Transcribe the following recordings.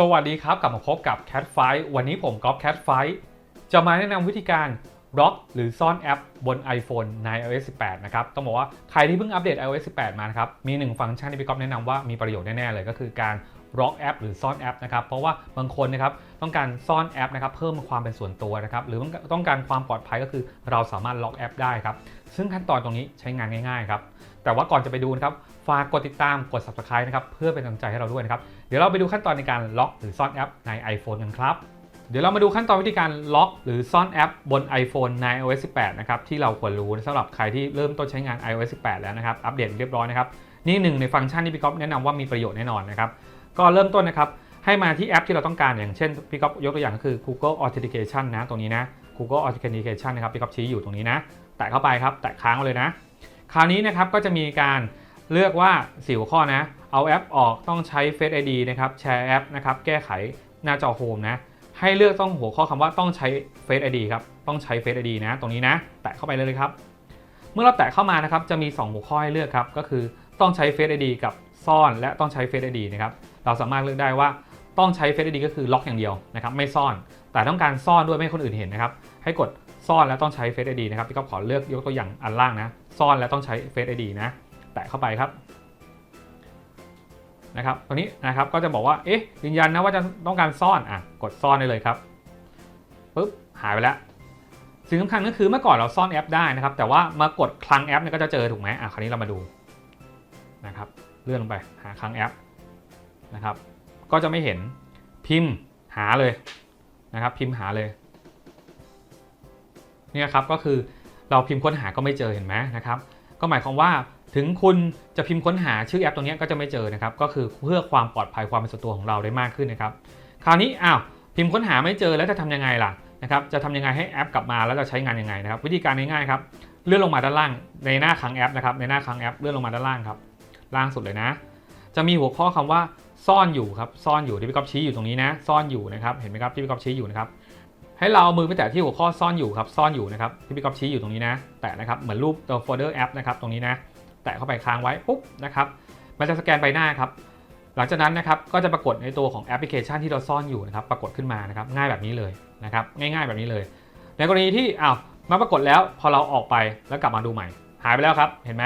สวัสดีครับ กลับมาพบกับ Cat Fight วันนี้ผมก๊อฟ Cat f i จะมาแนะนำวิธีการล็อกหรือซ่อนแอปบน iPhone ใน iOS 18 นะครับ ต้องบอกว่าใครที่เพิ่งอัปเดต iOS 18 มานะครับ มีหนึ่งฟังก์ชันที่พี่ก๊อฟแนะนำว่ามีประโยชน์แน่ ๆ เลยก็คือการ ล็อกแอปหรือซ่อนแอปนะครับเพราะว่าบางคนนะครับต้องการซ่อนแอปนะครับเพิ่มความเป็นส่วนตัวนะครับหรือต้องการความปลอดภัยก็คือเราสามารถล็อกแอปได้ครับซึ่งขั้นตอนตรงนี้ใช้งานง่ายๆครับแต่ว่าก่อนจะไปดูนะครับฝากกดติดตามกด subscribe นะครับเพื่อเป็นกำลังใจให้เราด้วยนะครับเดี๋ยวเราไปดูขั้นตอนในการล็อกหรือซ่อนแอปใน iPhone กันครับเดี๋ยวเรามาดูขั้นตอนวิธีการล็อกหรือซ่อนแอปบน iPhone ใน iOS 18 นะครับที่เราควรรู้สำหรับใครที่เริ่มต้นใช้งาน iOS 18 แล้วนะครับ อัปเดตเรียบร้อยนะครับ นี่หนึ่งในฟังก์ชันที่พี่ก๊อฟแนะนำว่ามีประโยชน์แน่นอนนะครับ ก็เริ่มต้นนะครับ ให้มาที่แอปที่เราต้องการอย่างเช่นพี่ก๊อฟยกตัวอย่างก็คือ Google Authentication นะตรงนี้นะ Google Authentication นะครับพี่ก๊อฟชี้อยู่ตรงนี้นะ แตะเข้าไปครับ แตะค้างไว้เลยนะ คราวนี้นะครับก็จะมีการเลือกว่าสี่หัวข้อนะ เอาแอปออกต้องใช้ Face ID นะครับแชร์แอปนะครับแก้ไขหน้าจอโฮมนะให้เลือกต้องหัวข้อคำว่าต้องใช้ Face ID ครับต้องใช้ Face ID นะ ตรงนี้นะ แตะเข้าไปเลยครับ เมื่อเราแตะเข้ามานะครับจะมี 2 หัวข้อให้เลือกครับก็คือต้องใช้ Face ID กับซ่อนและต้องใช้ Face ID นะครับ เราสามารถเลือกได้ว่าต้องใช้ Face ID ก็คือล็อกอย่างเดียวนะครับไม่ซ่อน แต่ต้องการซ่อนด้วยไม่ให้คนอื่นเห็นนะครับให้กดซ่อนแล้วต้องใช้ Face ID นะครับพี่ก็ขอเลือกยกตัวอย่างอันล่างนะ ซ่อนแล้วต้องใช้ Face ID นะ แตะเข้าไปครับนะครับตรงนี้นะครับก็จะบอกว่าเอ๊ะยืนยันนะว่าจะต้องการซ่อนอะกดซ่อนได้เลยครับปุ๊บหายไปแล้วสิ่งสำคัญก็คือเมื่อก่อนเราซ่อนแอปได้นะครับ แต่ว่ามากดคลังแอปเนี่ยก็จะเจอถูกไหมอะคราวนี้เรามาดูนะครับเลื่อนลงไปหาคลังแอป นะครับ ก็จะไม่เห็นพิมพ์หาเลยนะครับ พิมพ์หาเลยเนี่ยครับก็คือเราพิมพ์ค้นหาก็ไม่เจอเห็นไหมนะครับ ก็หมายความว่าถึงคุณจะพิมพ์ค้นหาชื่อแอปตรงนี้ก็จะไม่เจอนะครับ ก็คือเพื่อความปลอดภัยความเป็นส่วนตัวของเราได้มากขึ้นนะครับ คราวนี้อ้าวพิมพ์ค้นหาไม่เจอแล้วจะทำยังไงล่ะนะครับ จะทำยังไงให้แอปกลับมาแล้วจะใช้งานยังไงนะครับ วิธีการง่ายๆครับเลื่อนลงมาด้านล่างในหน้าคลังแอปนะครับในหน้าคลังแอปเลื่อนลงมาด้านล่างครับล่างสุดเลยนะ จะมีหัวข้อคำว่า ซ่อนอยู่ครับซ่อนอยู่ที่พี่ก๊อฟชี้อยู่ตรงนี้นะซ่อนอยู่นะครับเห็นไหมครับที่พี่ก๊อฟชี้อยู่นะครับให้เราเอามือไปแตะที่หัวข้อซ่อนอยู่ครับซ่อนอยู่นะครับที่พี่ก๊อฟชี้อยู่ตรงนี้นะ แตะนะครับเหมือนรูปตัวโฟลเดอร์แอปนะครับตรงนี้นะ แตะเข้าไปค้างไว้ปุ๊บนะครับมันจะสแกนใบหน้าครับหลังจากนั้นนะครับก็จะปรากฏในตัวของแอปพลิเคชันที่เราซ่อนอยู่นะครับปรากฏขึ้นมานะครับง่ายแบบนี้เลยนะครับง่ายๆแบบนี้เลย ในกรณีที่อ้าวมาปรากฏแล้วพอเราออกไปแล้วกลับมาดูใหม่ หายไปแล้วครับเห็นไหม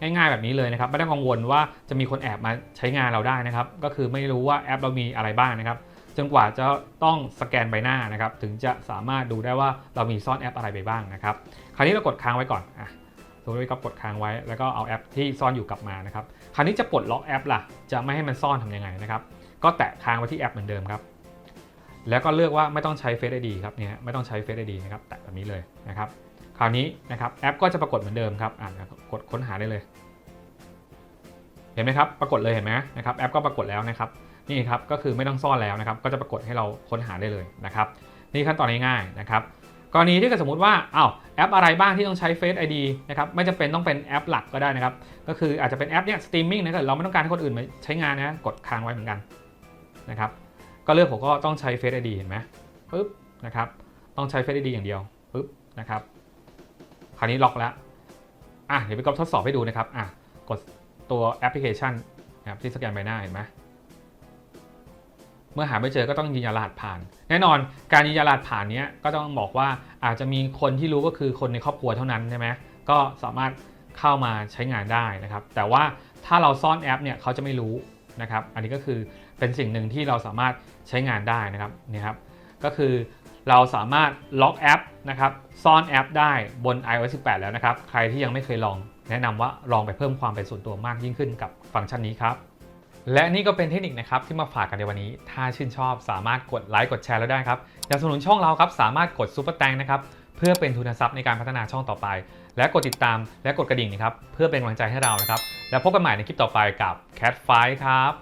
ง่ายๆแบบนี้เลยนะครับไม่ต้องกังวลว่าจะมีคนแอบมาใช้งานเราได้นะครับ ก็คือไม่รู้ว่าแอปเรามีอะไรบ้างนะครับ จนกว่าจะต้องสแกนใบหน้านะครับ ถึงจะสามารถดูได้ว่าเรามีซ่อนแอปอะไรไปบ้างนะครับ คราวนี้เรากดค้างไว้ก่อนอะสมมติว่าก็กดค้างไว้แล้วก็เอาแอปที่ซ่อนอยู่กลับมานะครับ คราวนี้จะปลดล็อกแอปล่ะ จะไม่ให้มันซ่อนทำยังไงนะครับ ก็แตะค้างไว้ที่แอปเหมือนเดิมครับ แล้วก็เลือกว่าไม่ต้องใช้ Face ID ครับเนี่ยไม่ต้องใช้ Face ID นะครับ แตะแบบนี้เลยนะครับ ราวนี้นะครับแอปก็จะปรากฏเหมือนเดิมครับอ่ากดค้นหาได้เลย เห็นไหมครับปรากฏเลยเห็นไหมนะครับแอปก็ปรากฏแล้วนะครับนี่ครับก็คือไม่ต้องซ่อนแล้วนะครับก็จะปรากฏให้เราค้นหาได้เลยนะครับนี่ขั้นตอนง่ายๆนะครับกรณีที่เกิดสมมติว่าอ้าวแอปอะไรบ้างที่ต้องใช้ Face ID นะครับไม่จำเป็นต้องเป็นแอปหลักก็ได้นะครับก็คืออาจจะเป็นแอปเนี้ยสตรีมมิ่งนะถ้าเราไม่ต้องการให้คนอื่นมาใช้งานนะกดค้างไว้เหมือนกันนะครับก็เลือกผมก็ต้องใช้ Face ID เห็นไหมปึ๊บนะครับต้องใช้ Face ID อย่างเดียวปึ๊บนะครับ คราวนี้ล็อกแล้วอะเดี๋ยวไปกอบทดสอบให้ดูนะครับอะกดตัวแอปพลิเคชันนะครับที่สแกนใบหน้าเห็นไหมเมื่อหาไม่เจอก็ต้องยืนยันรหัสผ่าน แน่นอนการยืนยันรหัสผ่านเนี้ยก็ต้องบอกว่าอาจจะมีคนที่รู้ก็คือคนในครอบครัวเท่านั้นใช่ไหมก็สามารถเข้ามาใช้งานได้นะครับ แต่ว่าถ้าเราซ่อนแอปเนี่ยเขาจะไม่รู้นะครับ อันนี้ก็คือเป็นสิ่งหนึ่งที่เราสามารถใช้งานได้นะครับนี่ครับก็คือ เราสามารถล็อกแอปนะครับซ่อนแอปได้บน iOS 18 แล้วนะครับ ใครที่ยังไม่เคยลอง แนะนำว่าลองไปเพิ่มความเป็นส่วนตัวมากยิ่งขึ้นกับฟังก์ชันนี้ครับ และนี่ก็เป็นเทคนิคนะครับที่มาฝากกันในวันนี้ ถ้าชื่นชอบสามารถกดไลค์กดแชร์แล้วได้ครับอยากสนับสนุนช่องเราครับสามารถกดซุปเปอร์แตงนะครับเพื่อเป็นทุนทรัพย์ในการพัฒนาช่องต่อไป และกดติดตามและกดกระดิ่งนะครับเพื่อเป็นกำลังใจให้เรานะครับแล้วพบกันใหม่ในคลิปต่อไปกับ Cat f i ครับ